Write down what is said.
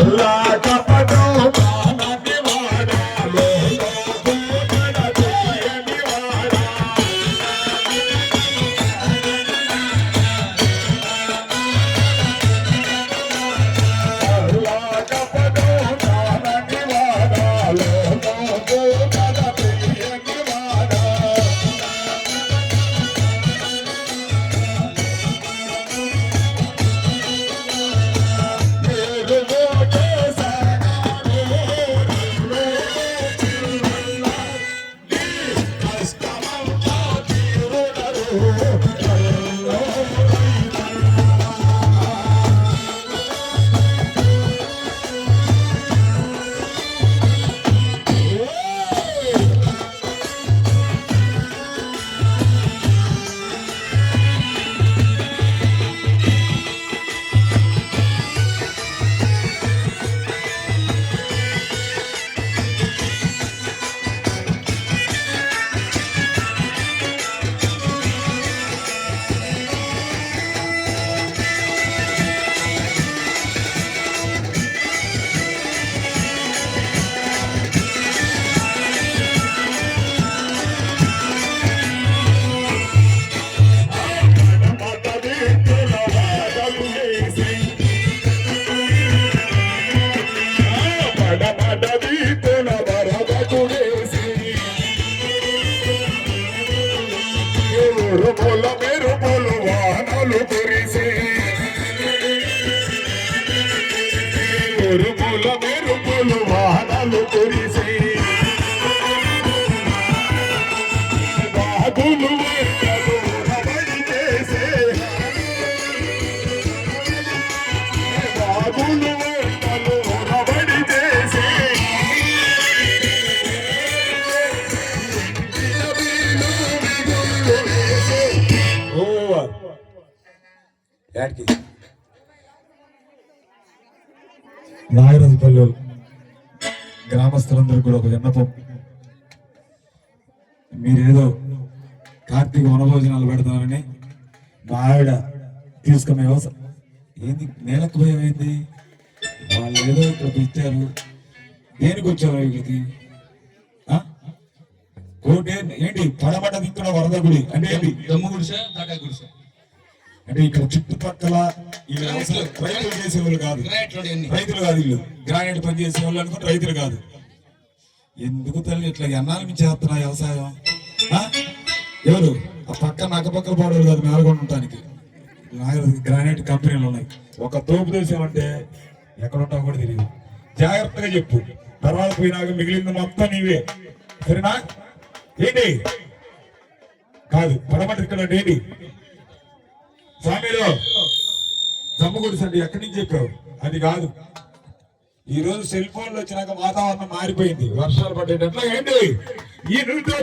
Like. Yeah. మెరుపుల మెరుపులు వాహనలు కురిసి. మెరుపుల మెరుపులు వాహనలు యాడికి నాగరాజుపల్లి గ్రామస్తులందరూ కూడా ఒక విన్నపం. మీరేదో కార్తీక వనభోజనాలు పెడతారని మా ఆవిడ తీసుకునే వ్యవసాయం ఏంది నేలకు భయం ఏంది? వాళ్ళు ఏదో ఇక్కడ ఇచ్చారు దేనికి వచ్చారు వీళ్ళకి? ఆ? కోటి ఏంటి? ఏంటి? పడమట దిక్కున వరద గుడి. అంటే ఏంటి? దమ్ము గుడిసె తాటా గుడిసె అంటే ఇక్కడ చుట్టుపక్కల రైతులు చేసేవాళ్ళు కాదు. రైతులు కాదు వీళ్ళు. గ్రానైట్ పని చేసే వాళ్ళు అనుకుంటే రైతులు కాదు. ఎందుకు తల్లి ఇట్లా ఎన్నాళ్ళ నుంచి చేస్తున్నా వ్యవసాయం? ఎవరు? ఆ పక్క నక్క పక్కల పోవడం కాదు మేలకొండ ఉండటానికి. గ్రానైట్ కంపెనీలు ఉన్నాయి. ఒక తోపు దేశం ఎక్కడ ఉంటావు కూడా తెలియదు. జాగ్రత్తగా చెప్పు. తర్వాత పోయినాక మిగిలింది మొత్తం నీవే. సరేనా? ఏంటి? కాదు పడమటి ఇక్కడ ఏంటి? స్వామిలో జమ్మగుడిస ఎక్కడి నుంచి చెప్పావు? అది కాదు. ఈ రోజు సెల్ ఫోన్లు వచ్చినాక వాతావరణం మారిపోయింది. వర్షాలు పడేటట్లు ఏంటి? ఈ నృత్య